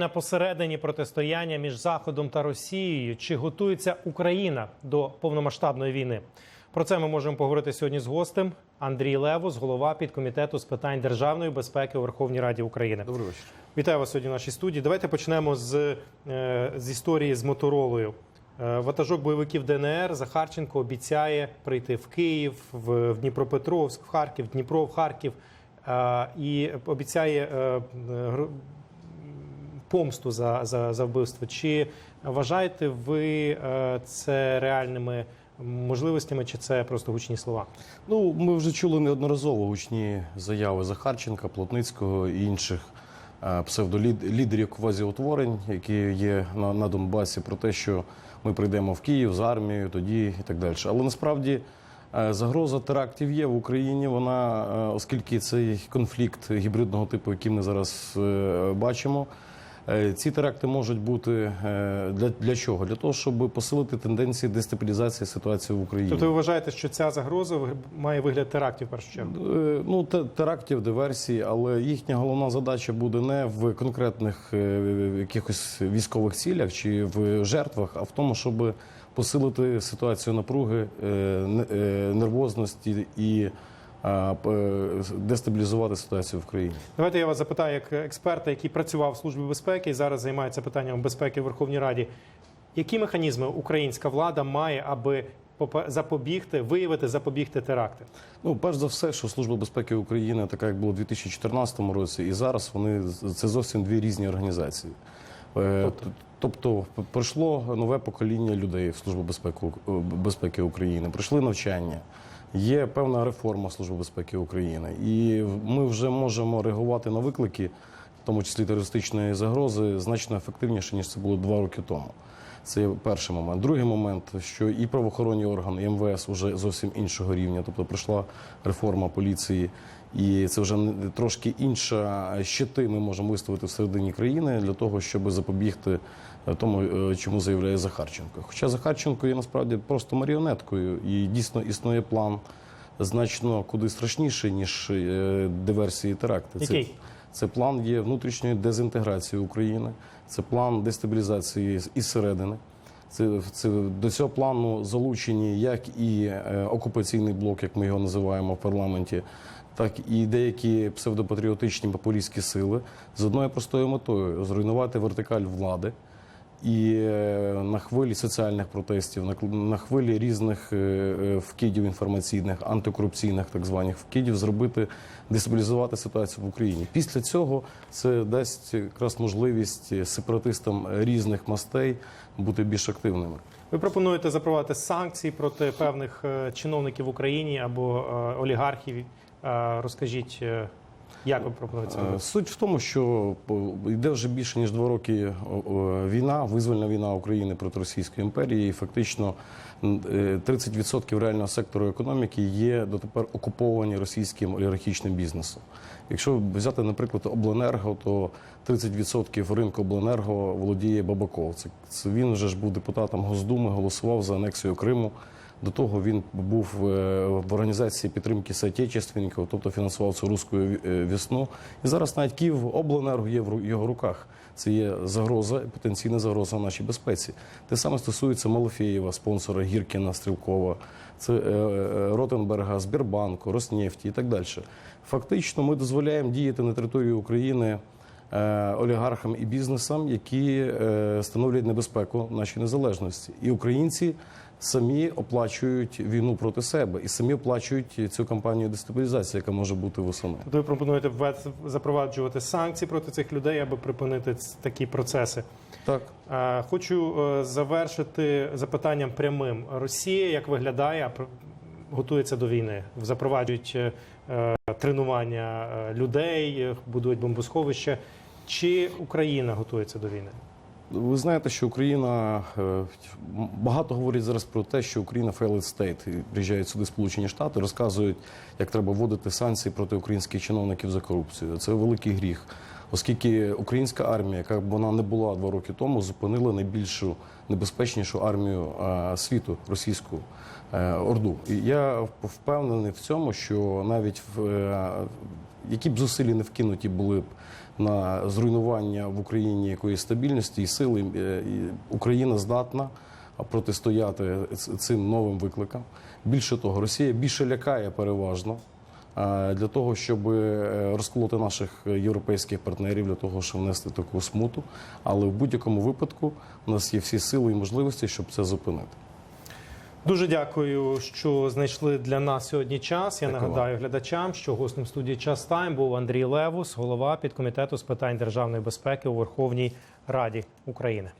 На посередині протистояння між Заходом та Росією чи готується Україна до повномасштабної війни? Про це ми можемо поговорити сьогодні з гостем Андрій Левус, голова підкомітету з питань державної безпеки у Верховній Раді України. Добрий вечір. Вітаю вас сьогодні в нашій студії. Давайте почнемо з, е, з історії з моторолою. Е, Ватажок бойовиків ДНР Захарченко обіцяє прийти в Київ, в Дніпропетровськ, в Харків, Дніпро, в Харків е, і обіцяє помсту за, за, за вбивство. Чи вважаєте ви е, це реальними можливостями, чи це просто гучні слова? Ну, ми вже чули неодноразово гучні заяви Захарченка, Плотницького і інших е, псевдолідерів квазіутворень, які є на, на Донбасі, про те, що ми прийдемо в Київ з армією тоді і так далі. Але насправді е, загроза терактів є в Україні. Вона, оскільки цей конфлікт гібридного типу, який ми зараз бачимо. Е, Ці теракти можуть бути е, для, для чого? Для того, щоб посилити тенденції дестабілізації ситуації в Україні. Тобто ви вважаєте, що ця загроза має вигляд терактів в першу чергу? Е, Ну, терактів, диверсій, але їхня головна задача буде не в конкретних якихось військових цілях чи в жертвах, а в тому, щоб посилити ситуацію напруги, не- нервозності і дестабілізувати ситуацію в країні. Давайте я вас запитаю як експерта, який працював в службі безпеки і зараз займається питанням безпеки в Верховній Раді. Які механізми українська влада має, аби запобігти, виявити, запобігти теракти? Ну, перш за все, що Служба безпеки України, така як було у 2014 році, і зараз вони це зовсім дві різні організації. Е, Тобто? Тобто прийшло нове покоління людей в Службу безпеки, е, безпеки України, прийшли навчання. Є певна реформа Служби безпеки України, і ми вже можемо реагувати на виклики, в тому числі терористичної загрози, значно ефективніше ніж це було два роки тому. Це перший момент. Другий момент, що і правоохоронні органи, і МВС вже зовсім іншого рівня. Тобто прийшла реформа поліції, і це вже трошки інша щити ми можемо виставити всередині країни для того, щоб запобігти е, тому, е, чому заявляє Захарченко. Хоча Захарченко є насправді просто маріонеткою, і дійсно існує план значно куди страшніший, ніж е, диверсії і теракти. Який? Це план є внутрішньої дезінтеграції України, це план дестабілізації із середини. Це, це до цього плану залучені як і е, окупаційний блок, як ми його називаємо в парламенті, так і деякі псевдопатріотичні популістські сили з одною простою метою зруйнувати вертикаль влади. І е, на хвилі соціальних протестів, на, хвилі різних е, е, вкидів інформаційних, антикорупційних так званих вкидів, зробити дестабілізувати ситуацію в Україні. Після цього це дасть якраз можливість сепаратистам різних мастей бути більш активними. Ви пропонуєте запровадити санкції проти певних чиновників в Україні або олігархів. Розкажіть, як ви пропонуєте Е? Суть в тому, що по- йде вже більше ніж два роки о, війна, визвольна війна України проти Російської імперії. І фактично м, е, 30% реального сектору економіки є дотепер окуповані російським олігархічним бізнесом. Якщо взяти, наприклад, обленерго, то 30% ринку обленерго володіє Бабаков. Це, це він вже ж був депутатом Госдуми, голосував за анексію Криму. До того він був е, в організації підтримки соотечественників, тобто фінансував цю руську е, весну. І зараз навіть Київ обленерго є в його руках. Це є загроза, потенційна загроза нашій безпеці. Те саме стосується Малофєєва, спонсора Гіркіна, Стрілкова, це е, Ротенберга, Збірбанку, Роснефті і так далі. Фактично, ми дозволяємо діяти на території України олігархам і бізнесам, які е, становлять небезпеку нашій незалежності. І українці самі оплачують війну проти себе і самі оплачують цю кампанію дестабілізації, яка може бути восени. Тобто ви пропонуєте запроваджувати санкції проти цих людей, аби припинити такі процеси. Так. Е, Хочу е, завершити запитанням прямим. Росія як виглядає, готується до війни, запроваджують е, е, тренування е, людей, е, будують бомбосховища. Чи Україна готується до війни? Ви знаєте, що Україна е, багато говорить зараз про те, що Україна failed state. Приїжджають сюди Сполучені Штати, розказують, як треба вводити санкції проти українських чиновників за корупцію. Це великий гріх, оскільки українська армія, яка б вона не була два роки тому, зупинила найбільшу небезпечнішу армію е, світу російську е, орду. І я впевнений в цьому, що навіть в е, які б зусилля не вкинуті були б на зруйнування в Україні якоїсь стабільності і сили. Україна здатна протистояти цим новим викликам. Більше того, Росія більше лякає переважно. Для того щоб е, розколоти наших європейських партнерів, для того, щоб внести таку смуту. Але в будь-якому випадку у нас є всі сили і можливості, щоб це зупинити. Дуже дякую, що знайшли для нас сьогодні час. Я Дякую нагадаю глядачам, що гостем студії час тайм був Андрій Левус, голова підкомітету з питань державної безпеки у Верховній Раді України.